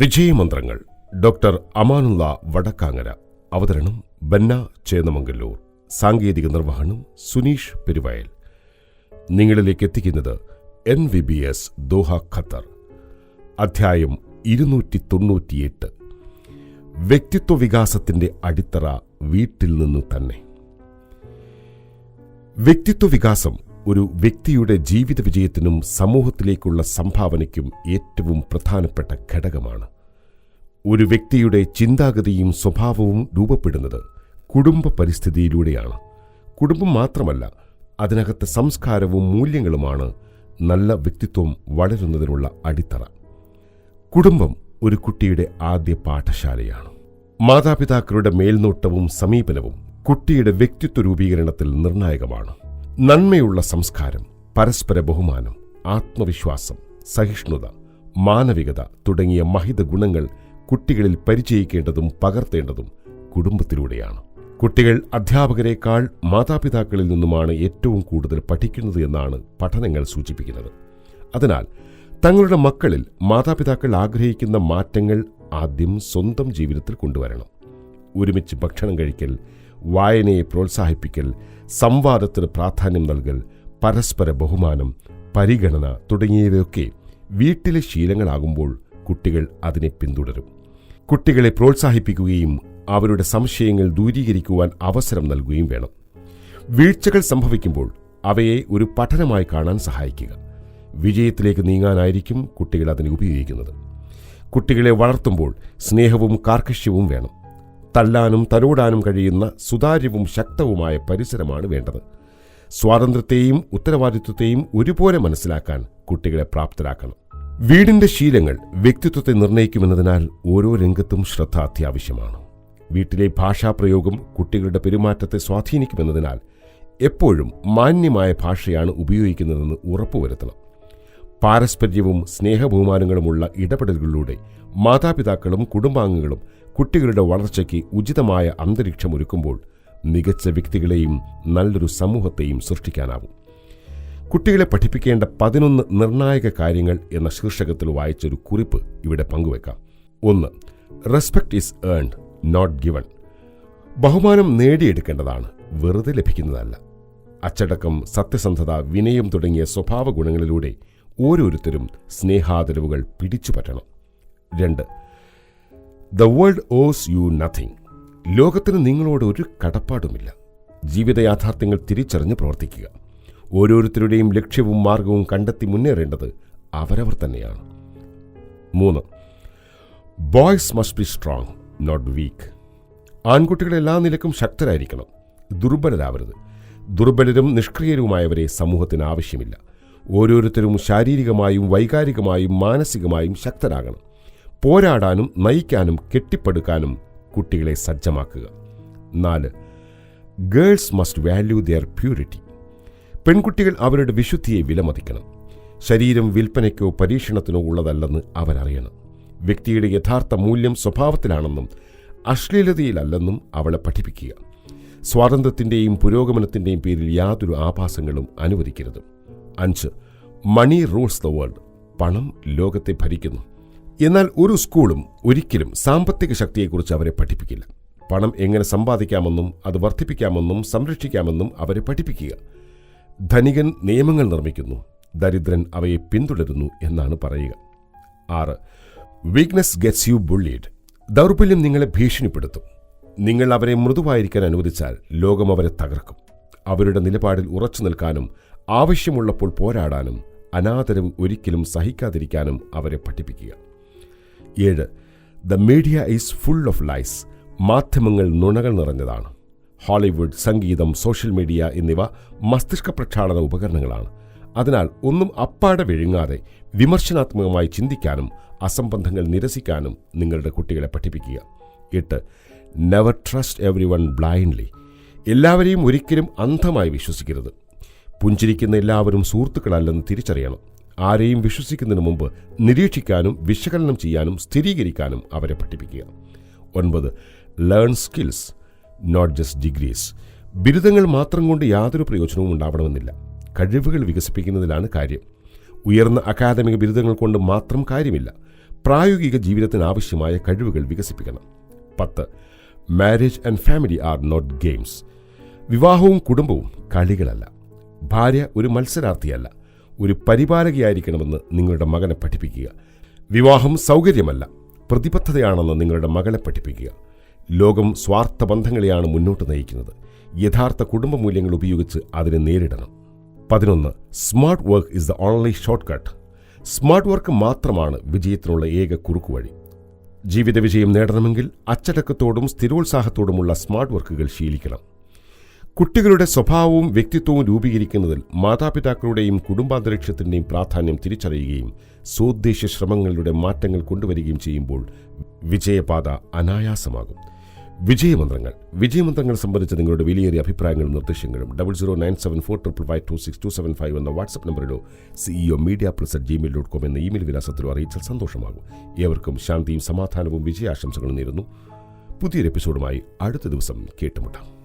വിജയമന്ത്രങ്ങൾ doctor Amanullah Vadakkangara അവതരണം ബന്ന ചേന്നമംഗല്ലൂർ സാങ്കേതിക നിർവഹണം സുനീഷ് പെരുവയൽ. നിങ്ങളിലേക്ക് എത്തിക്കുന്നത് N V B S Doha Qatar. അധ്യായം ഇരുന്നൂറ്റി തൊണ്ണൂറ്റിയെട്ട് വ്യക്തിത്വ വികാസത്തിന്റെ അടിത്തറ വീട്ടിൽ നിന്നു തന്നെ. വ്യക്തിത്വ വികാസം ഒരു വ്യക്തിയുടെ ജീവിത വിജയത്തിനും സമൂഹത്തിലേക്കുള്ള സംഭാവനയ്ക്കും ഏറ്റവും പ്രധാനപ്പെട്ട ഘടകമാണ്. ഒരു വ്യക്തിയുടെ ചിന്താഗതിയും സ്വഭാവവും രൂപപ്പെടുന്നത് കുടുംബ പരിസ്ഥിതിയിലൂടെയാണ്. കുടുംബം മാത്രമല്ല അതിനകത്തെ സംസ്കാരവും മൂല്യങ്ങളുമാണ് നല്ല വ്യക്തിത്വം വളരുന്നതിനുള്ള അടിത്തറ. കുടുംബം ഒരു കുട്ടിയുടെ ആദ്യ പാഠശാലയാണ്. മാതാപിതാക്കളുടെ മേൽനോട്ടവും സമീപനവും കുട്ടിയുടെ വ്യക്തിത്വ രൂപീകരണത്തിൽ നിർണായകമാണ്. നന്മയുള്ള സംസ്കാരം പരസ്പര ബഹുമാനം ആത്മവിശ്വാസം സഹിഷ്ണുത മാനവികത തുടങ്ങിയ മഹിത ഗുണങ്ങൾ കുട്ടികളിൽ പരിചയിക്കേണ്ടതും പകർത്തേണ്ടതും കുടുംബത്തിലൂടെയാണ്. കുട്ടികൾ അധ്യാപകരെക്കാൾ മാതാപിതാക്കളിൽ നിന്നുമാണ് ഏറ്റവും കൂടുതൽ പഠിക്കുന്നത് എന്നാണ് പഠനങ്ങൾ സൂചിപ്പിക്കുന്നത്. അതിനാൽ തങ്ങളുടെ മക്കളിൽ മാതാപിതാക്കൾ ആഗ്രഹിക്കുന്ന മാറ്റങ്ങൾ ആദ്യം സ്വന്തം ജീവിതത്തിൽ കൊണ്ടുവരണം. ഒരുമിച്ച് ഭക്ഷണം കഴിക്കൽ വായനയെ പ്രോത്സാഹിപ്പിക്കൽ സംവാദത്തിന് പ്രാധാന്യം നൽകൽ പരസ്പര ബഹുമാനം പരിഗണന തുടങ്ങിയവയൊക്കെ വീട്ടിലെ ശീലങ്ങളാകുമ്പോൾ കുട്ടികൾ അതിനെ പിന്തുടരും. കുട്ടികളെ പ്രോത്സാഹിപ്പിക്കുകയും അവരുടെ സംശയങ്ങൾ ദൂരീകരിക്കുവാൻ അവസരം നൽകുകയും വേണം. വീഴ്ചകൾ സംഭവിക്കുമ്പോൾ അവയെ ഒരു പഠനമായി കാണാൻ സഹായിക്കുക. വിജയത്തിലേക്ക് നീങ്ങാനായിരിക്കും കുട്ടികൾ അതിനെ ഉപയോഗിക്കുന്നത്. കുട്ടികളെ വളർത്തുമ്പോൾ സ്നേഹവും കാർക്കശ്യവും വേണം. തല്ലാനും തലോടാനും കഴിയുന്ന സുതാര്യവും ശക്തവുമായ പരിസരമാണ് വേണ്ടത്. സ്വാതന്ത്ര്യത്തെയും ഉത്തരവാദിത്വത്തെയും ഒരുപോലെ മനസ്സിലാക്കാൻ കുട്ടികളെ പ്രാപ്തരാക്കണം. വീടിന്റെ ശീലങ്ങൾ വ്യക്തിത്വത്തെ നിർണയിക്കുമെന്നതിനാൽ ഓരോ രംഗത്തും ശ്രദ്ധ അത്യാവശ്യമാണ്. വീട്ടിലെ ഭാഷാപ്രയോഗം കുട്ടികളുടെ പെരുമാറ്റത്തെ സ്വാധീനിക്കുമെന്നതിനാൽ എപ്പോഴും മാന്യമായ ഭാഷയാണ് ഉപയോഗിക്കുന്നതെന്ന് ഉറപ്പുവരുത്തണം. പാരസ്പര്യവും സ്നേഹബഹുമാനങ്ങളുമുള്ള ഇടപെടലുകളിലൂടെ മാതാപിതാക്കളും കുടുംബാംഗങ്ങളും കുട്ടികളുടെ വളർച്ചയ്ക്ക് ഉചിതമായ അന്തരീക്ഷം ഒരുക്കുമ്പോൾ മികച്ച വ്യക്തികളെയും നല്ലൊരു സമൂഹത്തെയും സൃഷ്ടിക്കാനാവും. കുട്ടികളെ പഠിപ്പിക്കേണ്ട പതിനൊന്ന് നിർണായക കാര്യങ്ങൾ എന്ന ശീർഷകത്തിൽ വായിച്ചൊരു കുറിപ്പ് ഇവിടെ പങ്കുവെക്കാം. ഒന്ന് respect is earned not given ബഹുമാനം നേടിയെടുക്കേണ്ടതാണ് വെറുതെ ലഭിക്കുന്നതല്ല. അച്ചടക്കം സത്യസന്ധത വിനയം തുടങ്ങിയ സ്വഭാവ ഗുണങ്ങളിലൂടെ ഓരോരുത്തരും സ്നേഹാദരവുകൾ പിടിച്ചുപറ്റണം. രണ്ട്. The world owes you nothing ലോകത്തിന് നിങ്ങളോട് ഒരു കടപ്പാടുമില്ല. ജീവിത യാഥാർത്ഥ്യങ്ങൾ തിരിച്ചറിഞ്ഞ് പ്രവർത്തിക്കുക. ഓരോരുത്തരുടെയും ലക്ഷ്യവും മാർഗവും കണ്ടെത്തി മുന്നേറേണ്ടത് അവരവർ തന്നെയാണ്. മൂന്ന്. Boys must be strong not weak ആൺകുട്ടികൾ എല്ലാ നിലക്കും ശക്തരായിരിക്കണം. ദുർബലരാവരുത്. ദുർബലരും നിഷ്ക്രിയരുമായവരെ സമൂഹത്തിന് ആവശ്യമില്ല. ഓരോരുത്തരും ശാരീരികമായും വൈകാരികമായും മാനസികമായും ശക്തരാകണം. പോരാടാനും നയിക്കാനും കെട്ടിപ്പടുക്കാനും കുട്ടികളെ സജ്ജമാക്കുക. നാല് girls must value their purity. പെൺകുട്ടികൾ അവരുടെ വിശുദ്ധിയെ വിലമതിക്കണം. ശരീരം വിൽപ്പനയ്ക്കോ പരീക്ഷണത്തിനോ ഉള്ളതല്ലെന്ന് അവരറിയണം. വ്യക്തിയുടെ യഥാർത്ഥ മൂല്യം സ്വഭാവത്തിലാണെന്നും അശ്ലീലതയിലല്ലെന്നും അവളെ പഠിപ്പിക്കുക. സ്വാതന്ത്ര്യത്തിന്റെയും പുരോഗമനത്തിന്റെയും പേരിൽ യാതൊരു ആഭാസങ്ങളും അനുവദിക്കരുത്. അഞ്ച് മണി റൂൾസ് ദ വേൾഡ്. പണം ലോകത്തെ ഭരിക്കുന്നു. എന്നാൽ ഒരു സ്കൂളും ഒരിക്കലും സാമ്പത്തിക ശക്തിയെക്കുറിച്ച് അവരെ പഠിപ്പിക്കില്ല. പണം എങ്ങനെ സമ്പാദിക്കാമെന്നും അത് വർദ്ധിപ്പിക്കാമെന്നും സംരക്ഷിക്കാമെന്നും അവരെ പഠിപ്പിക്കുക. ധനികൻ നിയമങ്ങൾ നിർമ്മിക്കുന്നു. ദരിദ്രൻ അവയെ പിന്തുടരുന്നു എന്നാണ് പറയുക. ആറ്. വീക്ക്നെസ് ഗെറ്റ്സ് യു ബുള്ളീഡ് ദൗർബല്യം നിങ്ങളെ ഭീഷണിപ്പെടുത്തും. നിങ്ങൾ അവരെ മൃദുവായിരിക്കാൻ അനുവദിച്ചാൽ ലോകം അവരെ തകർക്കും. അവരുടെ നിലപാടിൽ ഉറച്ചു നിൽക്കാനും ആവശ്യമുള്ളപ്പോൾ പോരാടാനും അനാദരവ് ഒരിക്കലും സഹിക്കാതിരിക്കാനും അവരെ പഠിപ്പിക്കുക. ഏഴ്. The media is full of lies. മാധ്യമങ്ങൾ നുണകൾ നിറഞ്ഞതാണ്. ഹോളിവുഡ് സംഗീതം സോഷ്യൽ മീഡിയ എന്നിവ മസ്തിഷ്ക പ്രക്ഷാളന ഉപകരണങ്ങളാണ്. അതിനാൽ ഒന്നും അപ്പാടെ വിഴുങ്ങാതെ വിമർശനാത്മകമായി ചിന്തിക്കാനും അസംബന്ധങ്ങൾ നിരസിക്കാനും നിങ്ങളുടെ കുട്ടികളെ പഠിപ്പിക്കുക. എട്ട്. Never trust everyone blindly എല്ലാവരെയും ഒരിക്കലും അന്ധമായി വിശ്വസിക്കരുത്. പുഞ്ചിരിക്കുന്ന എല്ലാവരും സുഹൃത്തുക്കളല്ലെന്ന് തിരിച്ചറിയണം. ആരെയും വിശ്വസിക്കുന്നതിന് മുമ്പ് നിരീക്ഷിക്കാനും വിശകലനം ചെയ്യാനും സ്ഥിരീകരിക്കാനും അവരെ പഠിപ്പിക്കുക. ഒൻപത് learn skills not just degrees ബിരുദങ്ങൾ മാത്രം കൊണ്ട് യാതൊരു പ്രയോജനവും ഉണ്ടാവണമെന്നില്ല. കഴിവുകൾ വികസിപ്പിക്കുന്നതിലാണ് കാര്യം. ഉയർന്ന അക്കാദമിക ബിരുദങ്ങൾ കൊണ്ട് മാത്രം കാര്യമില്ല. പ്രായോഗിക ജീവിതത്തിന് ആവശ്യമായ കഴിവുകൾ വികസിപ്പിക്കണം. പത്ത് marriage and family are not games വിവാഹവും കുടുംബവും കളികളല്ല. ഭാര്യ ഒരു മത്സരാർത്ഥിയല്ല. ഒരു പരിപാലകയായിരിക്കണമെന്ന് നിങ്ങളുടെ മകനെ പഠിപ്പിക്കുക. വിവാഹം സൗകര്യമല്ല പ്രതിബദ്ധതയാണെന്ന് നിങ്ങളുടെ മകളെ പഠിപ്പിക്കുക. ലോകം സ്വാർത്ഥ ബന്ധങ്ങളെയാണ് മുന്നോട്ട് നയിക്കുന്നത്. യഥാർത്ഥ കുടുംബ മൂല്യങ്ങൾ ഉപയോഗിച്ച് അതിനെ നേരിടണം. പതിനൊന്ന് smart work is the only shortcut smart work മാത്രമാണ് വിജയത്തിനുള്ള ഏക കുറുക്കു വഴി. ജീവിത വിജയം നേടണമെങ്കിൽ അച്ചടക്കത്തോടും സ്ഥിരോത്സാഹത്തോടുമുള്ള സ്മാർട്ട് വർക്കുകൾ ശീലിക്കണം. കുട്ടികളുടെ സ്വഭാവവും വ്യക്തിത്വവും രൂപീകരിക്കുന്നതിൽ മാതാപിതാക്കളുടെയും കുടുംബാന്തരീക്ഷത്തിന്റെയും പ്രാധാന്യം തിരിച്ചറിയുകയും സ്വോദ്ദേശ ശ്രമങ്ങളുടെ മാറ്റങ്ങൾ കൊണ്ടുവരികയും ചെയ്യുമ്പോൾ വിജയപാത അനായാസമാകും. വിജയമന്ത്രങ്ങൾ. വിജയമന്ത്രങ്ങൾ സംബന്ധിച്ച് നിങ്ങളുടെ വിലയേറിയ അഭിപ്രായങ്ങളും നിർദ്ദേശങ്ങളും double zero nine seven four triple five two six two seven five എന്ന WhatsApp നമ്പറിലോ CEO media plus at Gmail dot com എന്ന ഇമെയിൽ വിലാസത്തിലോ അറിയിച്ചാൽ സന്തോഷമാകും. ഏവർക്കും ശാന്തിയും സമാധാനവും വിജയാശംസകളും നേരുന്നു. പുതിയൊരു എപ്പിസോഡുമായി അടുത്ത ദിവസം കേട്ടുമുട്ടാം.